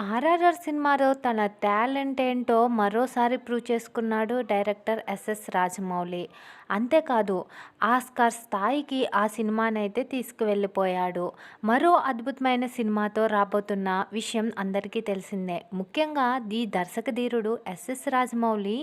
ఆర్ఆర్ఆర్ సినిమాలో తన టాలెంట్ ఏంటో మరోసారి ప్రూవ్ చేసుకున్నాడు డైరెక్టర్ ఎస్ఎస్ రాజమౌళి. అంతేకాదు ఆస్కార్ స్థాయికి ఆ సినిమానైతే తీసుకువెళ్ళిపోయాడు. మరో అద్భుతమైన సినిమాతో రాబోతున్న విషయం అందరికీ తెలిసిందే. ముఖ్యంగా the దర్శకధీరుడు SS Rajamouli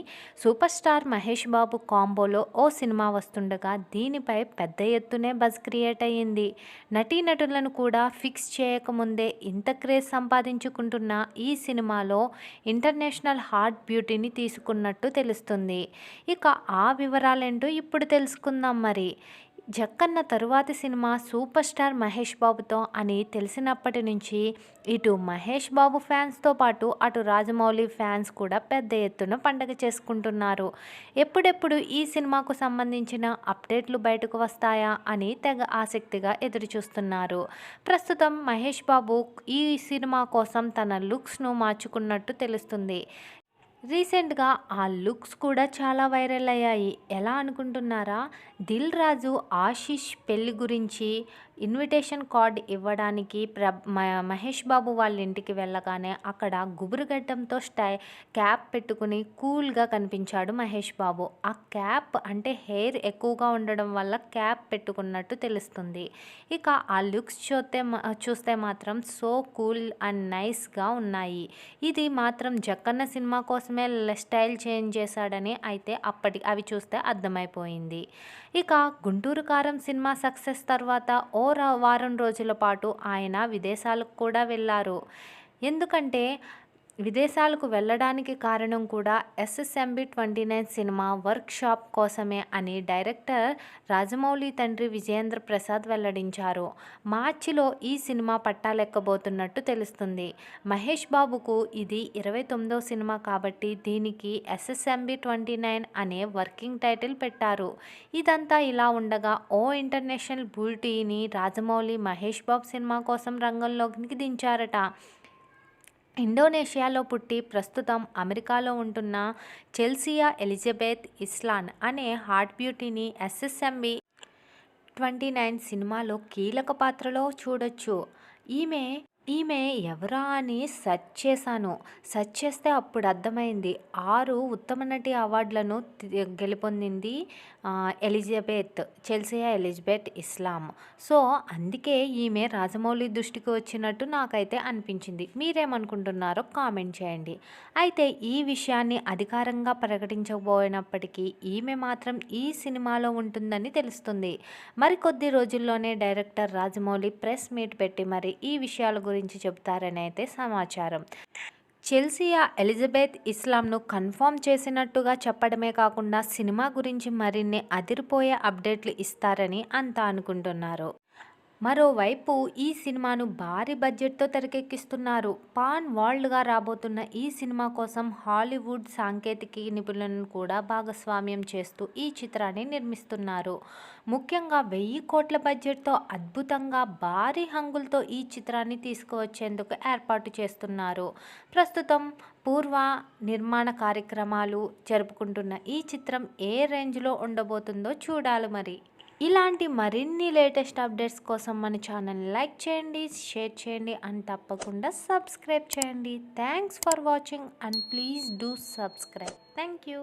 super star Mahesh Babu కాంబోలో ఓ సినిమా వస్తుండగా దీనిపై పెద్ద ఎత్తునే బజ్ క్రియేట్ అయ్యింది. నటీనటులను కూడా ఫిక్స్ చేయకముందే ఇంత క్రేజ్ సంపాదించుకుంటున్న ఈ సినిమాలో ఇంటర్నేషనల్ హార్ట్ బ్యూటీని తీసుకున్నట్టు తెలుస్తుంది. ఇక ఆ వివరాలేంటో ఇప్పుడు తెలుసుకుందాం మరి. జక్కన్న తరువాతి సినిమా సూపర్ స్టార్ మహేష్ బాబుతో అని తెలిసినప్పటి నుంచి ఇటు మహేష్ బాబు ఫ్యాన్స్తో పాటు అటు రాజమౌళి ఫ్యాన్స్ కూడా పెద్ద ఎత్తున పండగ చేసుకుంటున్నారు. ఎప్పుడెప్పుడు ఈ సినిమాకు సంబంధించిన అప్డేట్లు బయటకు వస్తాయా అని తెగ ఆసక్తిగా ఎదురుచూస్తున్నారు. ప్రస్తుతం మహేష్ బాబు ఈ సినిమా కోసం తన లుక్స్ను మార్చుకున్నట్టు తెలుస్తుంది. రీసెంట్గా ఆ లుక్స్ కూడా చాలా వైరల్ అయ్యాయి. ఎలా అనుకుంటున్నారా? దిల్ రాజు ఆశిష్ పెళ్ళి గురించి ఇన్విటేషన్ కార్డ్ ఇవ్వడానికి ప్ర మహేష్ బాబు వాళ్ళ ఇంటికి వెళ్ళగానే అక్కడ గుబురుగడ్డంతో స్టై క్యాప్ పెట్టుకుని కూల్గా కనిపించాడు మహేష్ బాబు. ఆ క్యాప్ అంటే హెయిర్ ఎక్కువగా ఉండడం వల్ల క్యాప్ పెట్టుకున్నట్టు తెలుస్తుంది. ఇక ఆ లుక్స్ చూస్తే చూస్తే మాత్రం సో కూల్ అండ్ నైస్గా ఉన్నాయి. ఇది మాత్రం జక్కన్న సినిమా కోసమే స్టైల్ చేంజ్ చేశాడని అయితే అప్పటి అవి చూస్తే అర్థమైపోయింది. ఇక గుంటూరు కారం సినిమా సక్సెస్ తర్వాత ఓ వారం రోజుల పాటు ఆయన విదేశాలకు కూడా వెళ్ళారు. ఎందుకంటే విదేశాలకు వెళ్ళడానికి కారణం కూడా ఎస్ఎస్ఎంబి ట్వంటీ నైన్ సినిమా వర్క్ షాప్ కోసమే అని డైరెక్టర్ రాజమౌళి తండ్రి విజయేంద్ర ప్రసాద్ వెల్లడించారు. మార్చిలో ఈ సినిమా పట్టాలెక్కబోతున్నట్టు తెలుస్తుంది. మహేష్ బాబుకు ఇది ఇరవై తొమ్మిదో సినిమా కాబట్టి దీనికి ఎస్ఎస్ఎంబి ట్వంటీ నైన్ అనే వర్కింగ్ టైటిల్ పెట్టారు. ఇదంతా ఇలా ఉండగా ఓ ఇంటర్నేషనల్ బుల్టీని రాజమౌళి మహేష్ బాబు సినిమా కోసం రంగంలోకి దించారట. ఇండోనేషియాలో పుట్టి ప్రస్తుతం అమెరికాలో ఉంటున్న చెల్సియా ఎలిజబెత్ ఇస్లాన్ అనే హార్ట్ బ్యూటీని ఎస్ఎస్ఎంబి ట్వంటీ నైన్ సినిమాలో కీలక పాత్రలో చూడొచ్చు. ఈమె ఈమె ఎవరా అని సెర్చ్ చేశాను. సెర్చ్ చేస్తే అప్పుడు అర్థమైంది. ఆరు ఉత్తమ నటి అవార్డులను గెలుపొందింది Elizabeth Chelsea Elizabeth Islam. So అందుకే ఈమె రాజమౌళి దృష్టికి వచ్చినట్టు నాకైతే అనిపించింది. మీరేమనుకుంటున్నారో కామెంట్ చేయండి. అయితే ఈ విషయాన్ని అధికారంగా ప్రకటించబోయినప్పటికీ ఈమె మాత్రం ఈ సినిమాలో ఉంటుందని తెలుస్తుంది. మరికొద్ది రోజుల్లోనే డైరెక్టర్ రాజమౌళి ప్రెస్ మీట్ పెట్టి మరి ఈ విషయాల గురించి గురించి చెబుతారని అయితే సమాచారం. చెల్సియా ఎలిజబెత్ ఇస్లాంను కన్ఫర్మ్ చేసినట్టుగా చెప్పడమే కాకుండా సినిమా గురించి మరిన్ని అదిరిపోయే అప్డేట్లు ఇస్తారని అంతా అనుకుంటున్నారు. మరోవైపు ఈ సినిమాను భారీ బడ్జెట్తో తెరకెక్కిస్తున్నారు. పాన్ వరల్డ్గా రాబోతున్న ఈ సినిమా కోసం హాలీవుడ్ సాంకేతిక నిపుణులను కూడా భాగస్వామ్యం చేస్తూ ఈ చిత్రాన్ని నిర్మిస్తున్నారు. ముఖ్యంగా వెయ్యి కోట్ల బడ్జెట్తో అద్భుతంగా భారీ హంగులతో ఈ చిత్రాన్ని తీసుకువచ్చేందుకు ఏర్పాటు చేస్తున్నారు. ప్రస్తుతం పూర్వ నిర్మాణ కార్యక్రమాలు జరుపుకుంటున్న ఈ చిత్రం ఏ రేంజ్లో ఉండబోతుందో చూడాలి మరి. ఇలాంటి మరిన్ని లేటెస్ట్ అప్డేట్స్ కోసం మన ఛానల్ని లైక్ చేయండి షేర్ చేయండి అండ్ తప్పకుండా సబ్స్క్రైబ్ చేయండి. Thanks for watching and please do subscribe thank you